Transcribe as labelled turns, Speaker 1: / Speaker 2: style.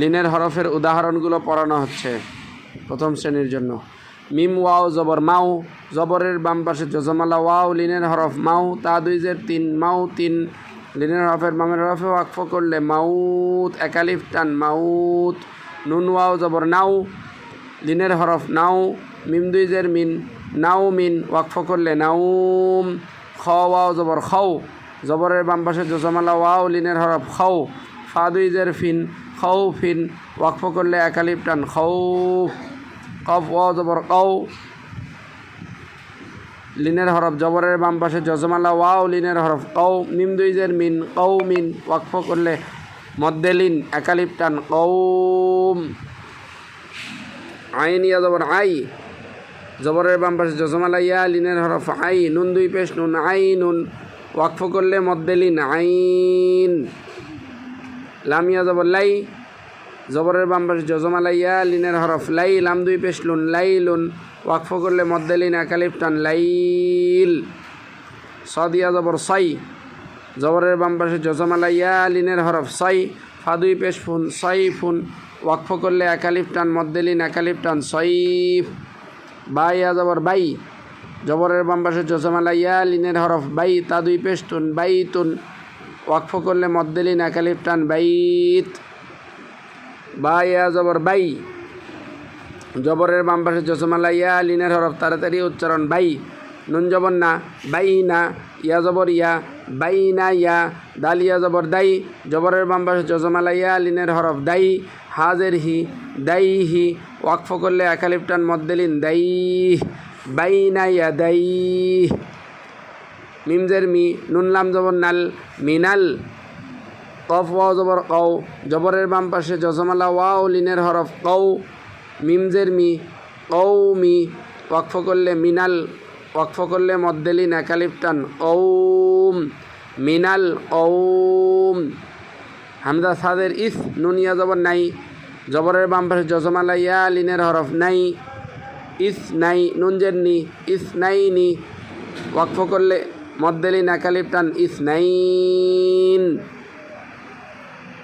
Speaker 1: লিনের হরফের উদাহরণগুলো পড়ানো হচ্ছে প্রথম শ্রেণির জন্য। মিম, ওয়াও, জবর মাও জবরের বাম পাশে জজমালা, ওয়াও, লিনের হরফ মাও তা দুই দুইজের তিন মাও তিন, লিনের হরফের বামের হরফে ওয়াকফ করলে মাউত, একালিফ, টান, মাউত, নুন, ওয়াও, জবর, নাও, লিনের হরফ, নাও, মিম দুইজের মিন, নাও, মিন, ওয়াকফ করলে নাউম খ ওয়াও, জবর, খাও, জবরের বাম পাশে জজমালা, ওয়াও, লিনের হরফ, খাও, ফা দুই দুইজের ফিন খাও ফিন ওয়াকফ করলে একালিপ টান খাও কফ ওয়াও জবর, কও। লিনের হরফ জবরের বাম পাশে জজমালা, ওয়াও, লিনের হরফ কৌ মিম দুইজের মিন কৌ মিন ওয়াকফ করলে মধ্যে লিন একালিপ টান কৌম আইন, ইয়া, জবর, আই। জবরের বাম পাশে জজমালা, ইয়া, লিনের হরফ আই। নুন দুই পেশ, নুন আই, নুন। ওয়াকফ করলে মধ্যে লিন, আইন। লামিয়া জবর লাই, জবরের বাম পাশে জজমালা ইয়া লিনের হরফ লাই, লাম দুই পেশ লুন লাই লুন ওয়াকফ করলে মধ্যে লিন একালিপ টান, লাইল। সদিয়া জবর সাই জবরের বাম পাশে জজমালা ইয়া লিনের হরফ সাই ফা দুই পেশ ফুন সাই ফুন। ওয়াকফ করলে একালিপ টান মধ্যে লিন একালিপ টান সইফ বাই ইয়া জবর বাই, জবরের বাম পাশে জজমালা ইয়া লিনের হরফ বাই, তা দুই পেশ তুন বাই তুন ওয়াকফ করলে মধ্যে লিন একালিপ টান বাইত। বা ইয়া জবর বাই। জবরের বাম পাশে জসমালা ইয়া লিনের হরফ, তাড়াতাড়ি উচ্চারণ বাই। নুন জবর না, বাই না, ইয়া জবর ইয়া, বাই না ইয়া, দাল ইয়া জবর দাই। জবরের বাম পাশে জসমালা ইয়া লিনের হরফ দাই, হাজের হি, দাই হি। ওয়াকফ করলে একালিপটান মদ্দেলিন দাই। বাই না ইয়া দাই। মিমজের মি, নুনলাম জবর নাল, মিনাল, কফ ওয়াও জবর কও, জবরের বাম পাশে জজমালা ওয়াও, লিনের হরফ কৌ মিমজের মি কৌ মি, ওয়াকফ করলে মিনাল, ওয়াকফ করলে মদ্দেলিন একালিপটান কৌম মিনাল কৌম হামদা সাদের ইস, নুনিয়া জবর নাই, জবরের বাম পাশে জজমালা ইয়া, লিনের হরফ নাই, ইস নাই, নুনজের নি, ইস নাই নি, ওয়াকফ করলে মদ্দেলিন নাকালিপ্টান ইস নাইন